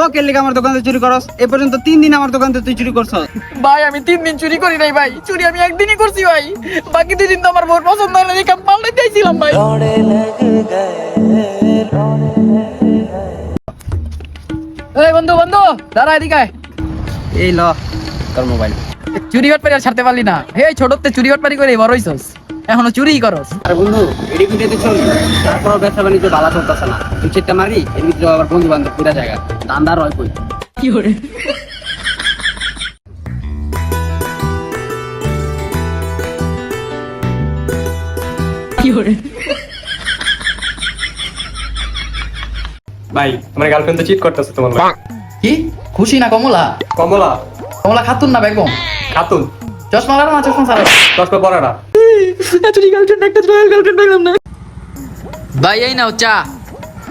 ও কে লিগে আমার দোকান চুরি করস। এ পর্যন্ত তিন দিন আমার দোকান তুই চুরি করছ ভাই আমি তিন দিন চুরি করি নাই ভাই। চুরি আমি একদিনই করছি ভাই। বাকি দুই দিন তো আমার বহুত পছন্দ হয় না দেখে পাল্টাই চাইছিলাম ভাই। এই বন্ধু বন্ধু দাঁড়া এদিকে এই ল। তোর মোবাইল। চুরি বাটপারি আর ছাড়তে পারলি না। হে ছোটতে চুরি বাটপারি করে বড় হইছস। এখনও চুরিই করস আর বন্ধু এডি কুটিতে চল তারপর ব্যবসা বাণিজ্য ভালো চলতেছে না। তুই চেষ্টা মারি এর ভিতরে আবার বন্ধু বান্ধব পুরা জায়গা দান্দার হয় কই? কি করে? কি করে? ভাই আমার গার্লফ্রেন্ড তো চিট করতেছে তোমার ভাই। কি? খুশি না কমলা? কমলা। কমলা খাতুন না বেগম? খাতুন। চশমা লাগানো না চশমা সারা চশমা পরাটা। ভাই এই নাও চা।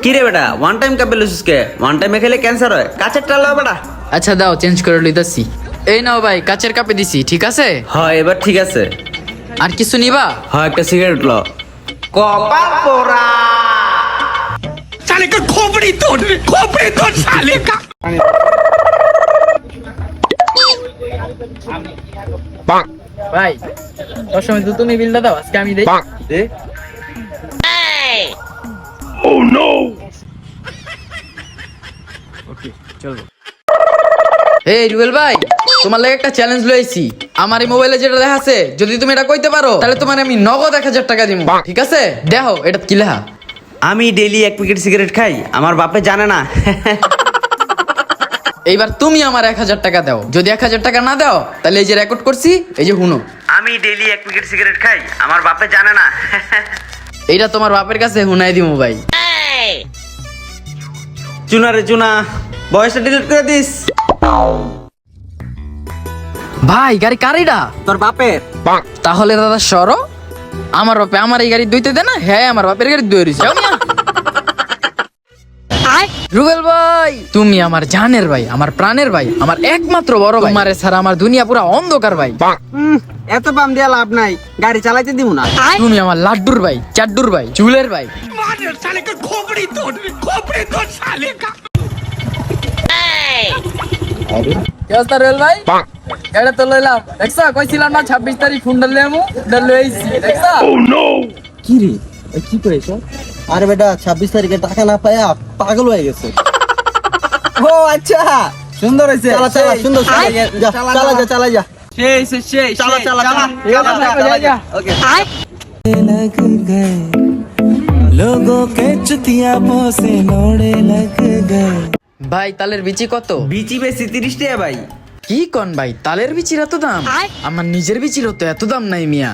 কি রে বেটা ওয়ান টাইম কাপে লুসিসকে? ওয়ান টাইমে খেলে ক্যান্সার হয়। কাছের টাল বেটা। আচ্ছা দাও চেঞ্জ করে লইতাছি। এই নাও ভাই কাচের কাপে দিছি ঠিক আছে? হয় এবার ঠিক আছে। আর কিছু নিবা? হয় একটা সিগারেট ল কপাল পোড়া। ভাই সময় তো তুমি বিলটা দাও আজকে আমি দেই। দে। এই রুবেল ভাই তোমার লাগে একটা চ্যালেঞ্জ লইছি। আমার এই মোবাইলে যেটা লেখা আছে যদি তুমি এটা কইতে পারো তাহলে তোমার আমি নগদ এক হাজার টাকা দিব ঠিক আছে? দেখো এটা কি লেখা? আমি ডেইলি এক প্যাকেট সিগারেট খাই আমার বাপে জানে না। এইবার তুমি আমার এক হাজার টাকা দাও। যদি এক হাজার টাকা না দাও তাহলে এই যে রেকর্ড করছি এই যে হুনো। ডেইলি এক প্যাকেট সিগারেট খাই আমার বাপে জানে না। এইটা তোমার বাপের কাছে হুনাই দিমু ভাই। চুনা রে চুনা বয়সটা ডিলিট করে দিস। ভাই গাড়ি কারিডা তোর বাপের। তাহলে দাদা সরো। আমার বাপে আমার এই গাড়ি দইতে দে না হ্যাঁ আমার বাপের গাড়ি দই রইছে যাও রুবেল ভাই তুমি আমার জানের ভাই আমার প্রাণের ভাই আমার একমাত্র বড় ভাই। তোমারে ছাড়া আমার দুনিয়া পুরা অন্ধকার ভাই। এত পাম দিয়া লাভ নাই গাড়ি চালাইতে দিব না। তুমি আমার লাড্ডুর ভাই চাড্ডুর ভাই চুলের ভাই। ভাই? এটা তো লইলাম। দেখছ কইছিলাম না ছাব্বিশ তারিখ ফোন ডালে আমু ডালে আইছি। দেখছ? কি রে? কি করেছ আরে বেটা ছাব্বিশ তারিখে টাকা না পায়া পাগল হয়ে গেছে। ও আচ্ছা। সুন্দর হয়েছে চালা চালা সুন্দর চালা যা চালা। যা চালা যা। সেই সেই সেই চালা চালা চালা চালা যা ওকে लग गए लोगों के चुतिया से नोड़े लग गए ভাই তালের বিচি কত বিচি বেশি তিরিশ টাকা ভাই কি কন ভাই তালের বিচির এত দাম আমার নিজের বিচির তো এত দাম নাই মিয়া